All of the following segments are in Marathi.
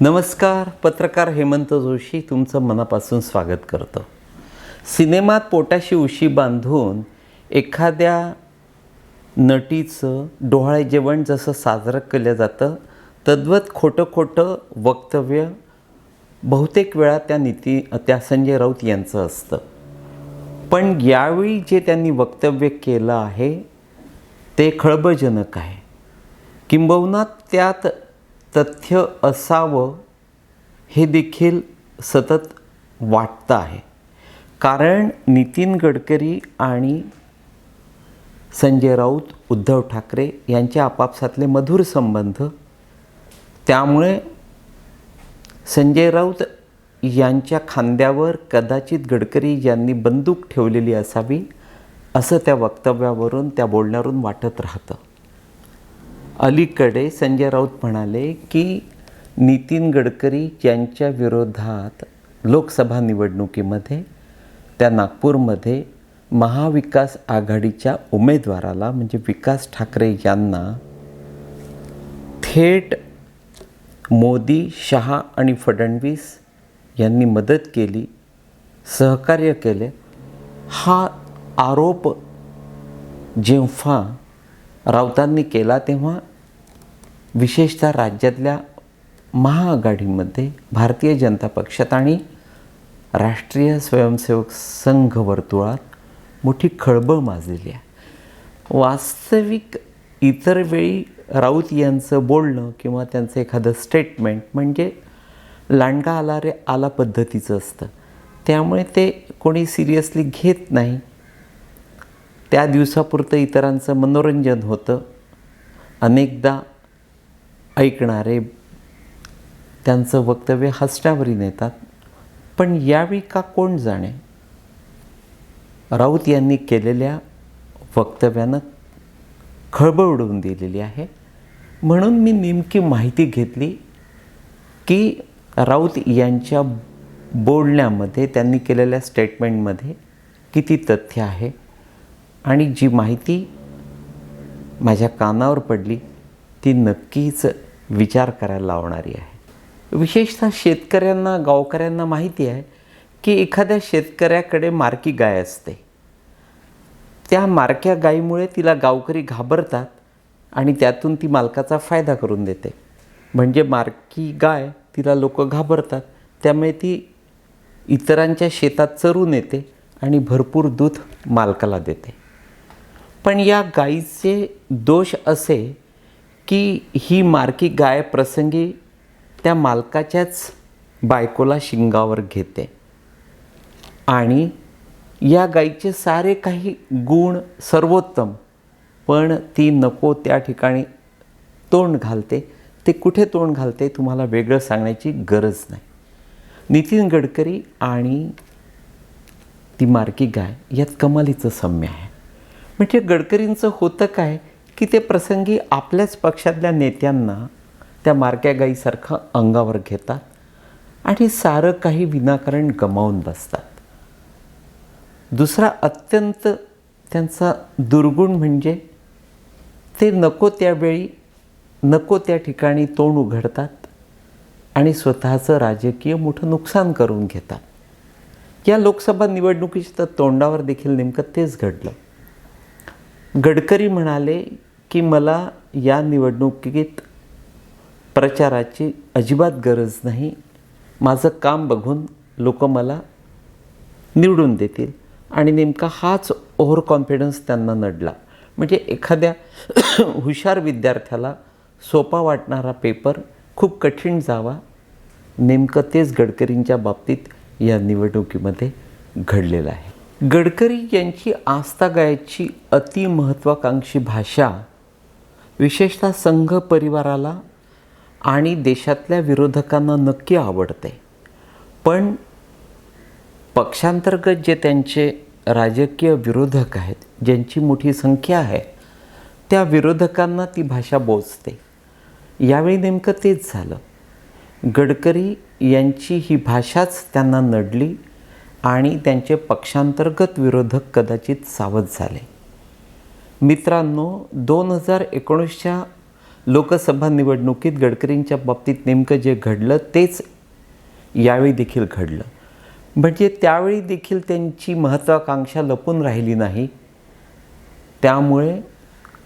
नमस्कार पत्रकार हेमंत जोशी तुमचं मनापासून स्वागत करतो. सिनेमात पोटाशी उशी बांधून एखाद्या नटीचं डोहाळे जेवण जसं साजरं केलं जातं तद्वत खोटं खोटं वक्तव्य बहुतेक वेळा त्या नीती त्या संजय राऊत यांचं असतं. पण यावेळी जे त्यांनी वक्तव्य केलं आहे ते खळबळजनक आहे. किंबहुना त्यात तथ्य असावं हे देखील सतत वाटतं आहे. कारण नितीन गडकरी आणि संजय राऊत उद्धव ठाकरे यांच्या आपापसातले मधुर संबंध त्यामुळे संजय राऊत यांच्या खांद्यावर कदाचित गडकरी यांनी बंदूक ठेवलेली असावी असं त्या वक्तव्यावरून त्या बोलण्यावरून वाटत राहतं. अलीकडे संजय राऊत म्हणाले की नितीन गडकरी यांच्या विरोधात लोकसभा निवडणुकीमध्ये त्या नागपूरमध्ये महाविकास आघाडीच्या उमेदवाराला म्हणजे विकास ठाकरे यांना थेट मोदी शहा आणि फडणवीस यांनी मदत केली सहकार्य केले. हा आरोप जेव्हा राऊतांनी केला तेव्हा विशेषतः राज्यातल्या महाआघाडीमध्ये भारतीय जनता पक्षात आणि राष्ट्रीय स्वयंसेवक संघ वर्तुळात मोठी खळबळ माजलेली आहे. वास्तविक इतर वेळी राऊत यांचं बोलणं किंवा त्यांचं एखादं स्टेटमेंट म्हणजे लांडगा आला रे आला पद्धतीचं असतं. त्यामुळे ते कोणी सिरियसली घेत नाही. त्या दिवसापुरतं इतरांचं मनोरंजन होतं. अनेकदा ऐकणारे त्यांचं वक्तव्य हसण्यावरी नेतात. पण यावेळी का कोण जाणे? राऊत यांनी केलेल्या वक्तव्यानं खळबळ उडवून दिलेली आहे. म्हणून मी नेमकी माहिती घेतली की राऊत यांच्या बोलण्यामध्ये त्यांनी केलेल्या स्टेटमेंटमध्ये किती तथ्य आहे आणि जी माहिती माझ्या कानावर पडली ती नक्कीच विचार करायला लावणारी आहे. विशेषतः शेतकऱ्यांना गावकऱ्यांना माहिती आहे की एखाद्या शेतकऱ्याकडे मारकी गाय असते. त्या मारक्या गायीमुळे तिला गावकरी घाबरतात आणि त्यातून ती मालकाचा फायदा करून देते. म्हणजे मारकी गाय तिला लोक घाबरतात त्यामुळे ती इतरांच्या शेतात चरून येते आणि भरपूर दूध मालकाला देते. पण या गायीचे दोष असे की ही मार्की गाय प्रसंगी त्या मालकाच्याच बायकोला शिंगावर घेते. आणि या गायीचे सारे काही गुण सर्वोत्तम पण ती नको त्या ठिकाणी तोंड घालते. ते कुठे तोंड घालते तुम्हाला वेगळं सांगण्याची गरज नाही. नितीन गडकरी आणि ती मार्की गाय यात कमालीचं साम्य आहे. म्हणजे गडकरींचं होतं काय? की ते प्रसंगी आपल्याच पक्षातल्या नेत्यांना त्या मारक्या गाईसारखं अंगावर घेतात आणि सारं काही विनाकारण गमावून बसतात. दुसरा अत्यंत त्यांचा दुर्गुण म्हणजे ते नको त्यावेळी नको त्या ठिकाणी तोंड उघडतात आणि स्वतःचं राजकीय मोठं नुकसान करून घेतात. या लोकसभा निवडणुकीच्या तर तोंडावर देखील नेमकं तेच घडलं. गडकरी म्हणाले की मला या निवडणुकीत प्रचाराची अजिबात गरज नाही. माझं काम बघून लोक मला निवडून देतील. आणि नेमका हाच ओव्हर कॉन्फिडन्स त्यांना नडला. म्हणजे एखाद्या हुशार विद्यार्थ्याला सोपा वाटणारा पेपर खूप कठीण जावा नेमकं तेच गडकरींच्या बाबतीत या निवडणुकीमध्ये घडलेलं आहे. गडकरी यांची आस्था गायची अतिमहत्त्वाकांक्षी भाषा विशेषतः संघ परिवाराला आणि देशातल्या विरोधकांना नक्की आवडते. पण पक्षांतर्गत जे त्यांचे राजकीय विरोधक आहेत ज्यांची मोठी संख्या आहे त्या विरोधकांना ती भाषा बोचते यावेळी नेमकं तेच झालं. गडकरी यांची ही भाषाच त्यांना नडली आणि त्यांचे पक्षांतर्गत विरोधक कदाचित सावध झाले. मित्रांनो दोन हजार एकोणीसच्या लोकसभा निवडणुकीत गडकरींच्या बाबतीत नेमकं जे घडलं तेच यावेळी देखील घडलं. म्हणजे त्यावेळी देखील त्यांची महत्त्वाकांक्षा लपून राहिली नाही. त्यामुळे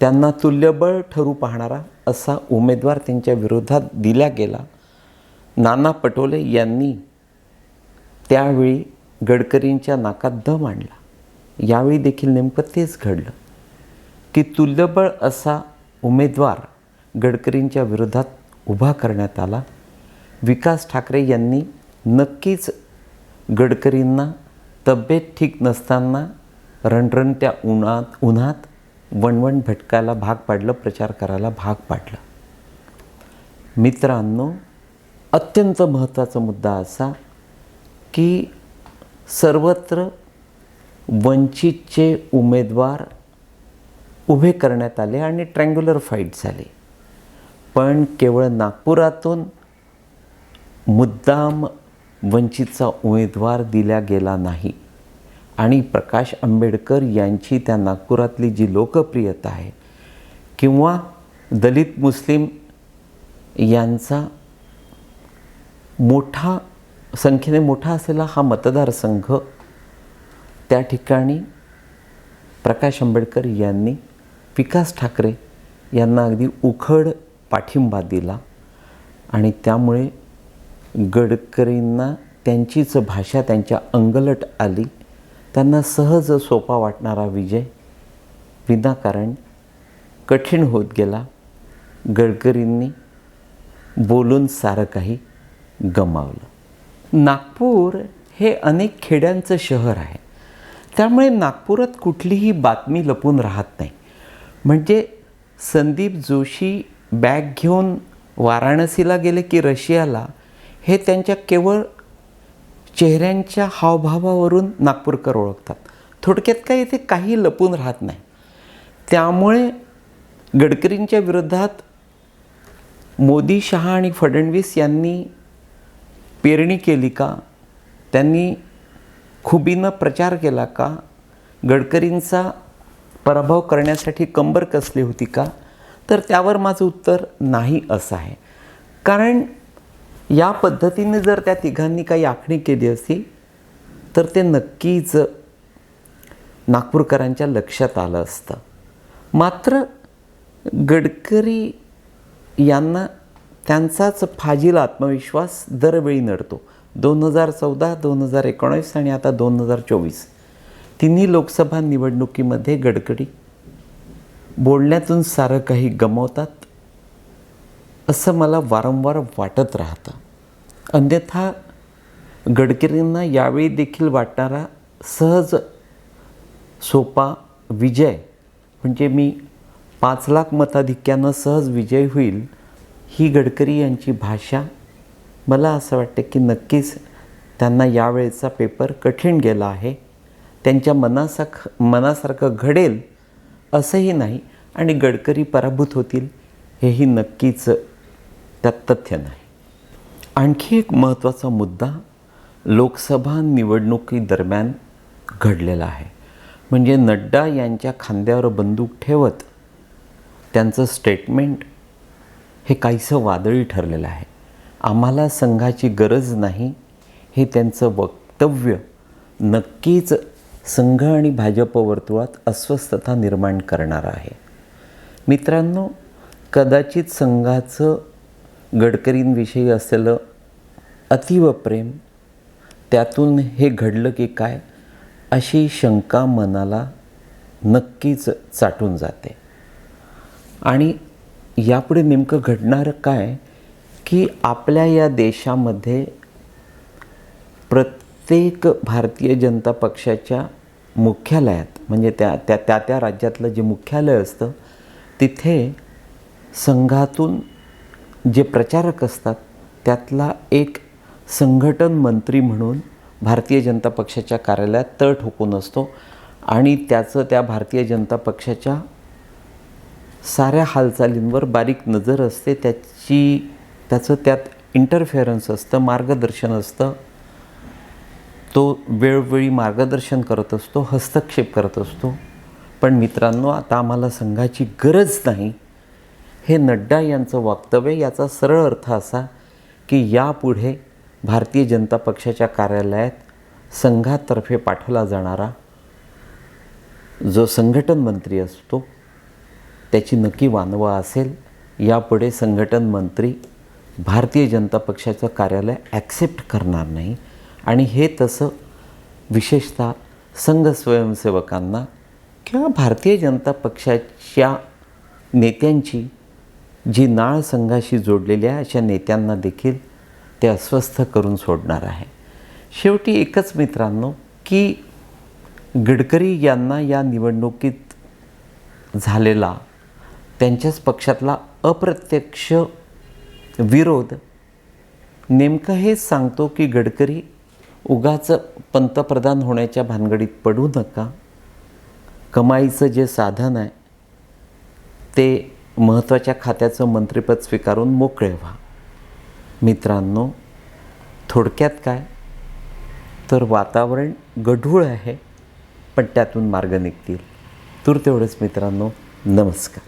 त्यांना तुल्यबळ ठरू पाहणारा असा उमेदवार त्यांच्या विरोधात दिला गेला. नाना पटोले यांनी त्यावेळी गडकरींच्या नाकात दम आणला. यावेळी देखील नेमकं तेच घडलं. की तुल्यबळ असा उमेदवार गडकरींच्या विरोधात उभा करण्यात आला. विकास ठाकरे यांनी नक्कीच गडकरींना तब्येत ठीक नसताना रणरणत्या उन्हात उन्हात वणवण भटकायला भाग पाडलं प्रचार करायला भाग पाडलं. मित्रांनो अत्यंत महत्त्वाचा मुद्दा असा की सर्वत्र वंचितचे उमेदवार उभे करण्यात आले आणि ट्रँग्युलर फाईट झाले. पण केवळ नागपुरातून मुद्दाम वंचितचा उमेदवार दिला गेला नाही. आणि प्रकाश आंबेडकर यांची त्या नागपुरातली जी लोकप्रियता आहे किंवा दलित मुस्लिम यांचा मोठा संख्येने मोठा असलेला हा मतदारसंघ त्या ठिकाणी प्रकाश आंबेडकर यांनी विकास ठाकरे यांना अगदी उखड पाठिंबा दिला आणि त्यामुळे गडकरींना त्यांचीच भाषा त्यांच्या अंगलट आली. त्यांना सहज सोपा वाटणारा विजय विनाकारण कठीण होत गेला. गडकरींनी बोलून सारं काही गमावलं. नागपूर हे अनेक खेड्यांचं शहर आहे. त्यामुळे नागपुरात कुठलीही बातमी लपून राहत नाही. म्हणजे संदीप जोशी बॅग घेऊन वाराणसीला गेले की रशियाला हे त्यांच्या केवळ चेहऱ्यांच्या हावभावावरून नागपूरकर ओळखतात. थोडक्यात काय इथे काही लपून राहत नाही. त्यामुळे गडकरींच्या विरोधात मोदी शहा आणि फडणवीस यांनी पेरणी केली का? त्यांनी खुबीनं प्रचार केला का? गडकरींचा पराभव करण्यासाठी कंबर कसली होती का? तर त्यावर माझं उत्तर नाही असं आहे. कारण या पद्धतीने जर त्या तिघांनी काही आखणी केली असती तर ते नक्कीच नागपूरकरांच्या लक्षात आलं असतं. मात्र गडकरी यांना त्यांचाच फाजील आत्मविश्वास दरवेळी नडतो. दोन हजार चौदा दोन हजार एकोणीस आणि आता दोन हजार चोवीस. तिन्ही लोकसभा निवडणुकीमध्ये गडकरी. बोलण्यातून सारं काही गमवतात. असं मला वारंवार वाटत राहतं. अन्यथा गडकरींना यावेळी देखील वाटणारा सहज सोपा विजय म्हणजे मी पाच लाख मताधिक्यानं सहज विजय होईल ही गडकरी यांची भाषा. मला असं वाटतं की नक्कीच त्यांना यावेळेचा पेपर कठीण गेला आहे. त्यांच्या मनासाख मनासारखं घडेल असंही नाही आणि गडकरी पराभूत होतील हेही नक्कीच त्यात तथ्य नाही. आणखी एक महत्त्वाचा मुद्दा लोकसभा निवडणुकीदरम्यान घडलेला आहे. म्हणजे नड्डा यांच्या खांद्यावर बंदूक ठेवत त्यांचं स्टेटमेंट हे काहीसं वादळी ठरलेलं आहे. आम्हाला संघाची गरज नाही हे त्यांचं वक्तव्य नक्कीच संघ आणि भाजप वर्तुळात अस्वस्थता निर्माण करणारं आहे. मित्रांनो कदाचित संघाचं गडकरींविषयी असलेलं अतीव प्रेम त्यातून हे घडलं की काय अशी शंका मनाला नक्कीच चाटून जाते. आणि यापुढे नेमकं घडणारं काय की आपल्या या देशामध्ये प्रत प्रत्येक भारतीय जनता पक्षाच्या मुख्यालयात म्हणजे त्या त्या त्या त्या राज्यातलं जे मुख्यालय असतं तिथे संघातून जे प्रचारक असतात त्यातला एक संघटन मंत्री म्हणून भारतीय जनता पक्षाच्या कार्यालयात तळ ठोकून असतो आणि त्याचं त्या भारतीय जनता पक्षाच्या साऱ्या हालचालींवर बारीक नजर असते. त्याची त्याचं त्यात इंटरफेरन्स असतं मार्गदर्शन असतं. तो वेळोवेळी मार्गदर्शन करत असतो हस्तक्षेप करत असतो. पण मित्रांनो आता आम्हाला संघाची गरज नाही. हे नड्डा यांचं वक्तव्य याचा सरळ अर्थ असा की यापुढे भारतीय जनता पक्षाच्या कार्यालयात संघातर्फे पाठवला जाणारा जो संघटन मंत्री असतो त्याची नक्की वानवा असेल. यापुढे संघटन मंत्री भारतीय जनता पक्षाचं कार्यालय ॲक्सेप्ट करणार नाही. आणि हे तसं विशेषतः संघ स्वयंसेवकांना किंवा भारतीय जनता पक्षाच्या नेत्यांची जी नाळ संघाशी जोडलेली आहे अशा नेत्यांना देखील ते अस्वस्थ करून सोडणार आहे. शेवटी एकच मित्रांनो की गडकरी यांना या निवडणुकीत झालेला त्यांच्याच पक्षातला अप्रत्यक्ष विरोध नेमकं हेच सांगतो की गडकरी उगाच पंतप्रधान होण्याच्या भानगडीत पडू नका. कमाईचं जे साधन आहे ते महत्त्वाच्या खात्याचं मंत्रिपद स्वीकारून मोकळे व्हा. मित्रांनो थोडक्यात काय? तर वातावरण गढूळ आहे पण त्यातून मार्ग निघतील. तूर तेवढंच मित्रांनो नमस्कार.